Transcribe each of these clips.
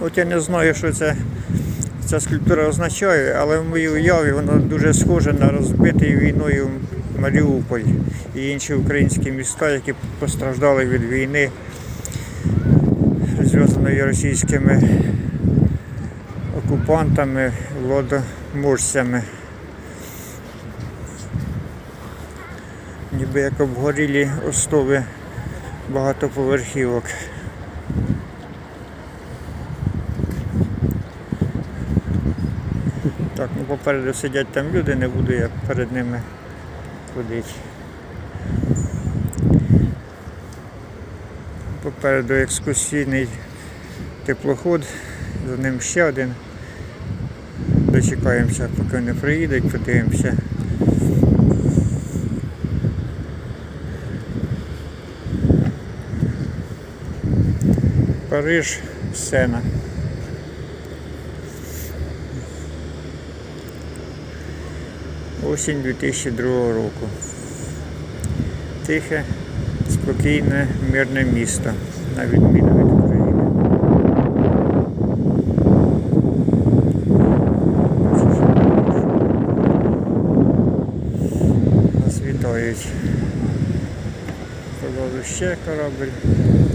От я не знаю, що це, ця скульптура означає, але в моїй уяві вона дуже схожа на розбитий війною Маріуполь і інші українські міста, які постраждали від війни, зв'язаної російськими окупантами, владоможцями. Ніби як обгорілі острови багатоповерхівок. Так, ну попереду сидять там люди, не буду я перед ними ходити. Попереду екскурсійний теплоход, за ним ще один. Дочекаємося, поки вони приїдуть, подивимося. Париж, сцена. Осінь 2002 року. Тихе, спокійне, мирне місто, на відміну від України. Нас вітають. Позаду ще корабль.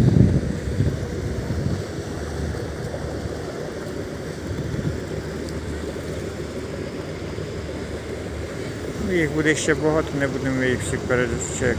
Їх буде ще багато, не будемо їх всіх пережити.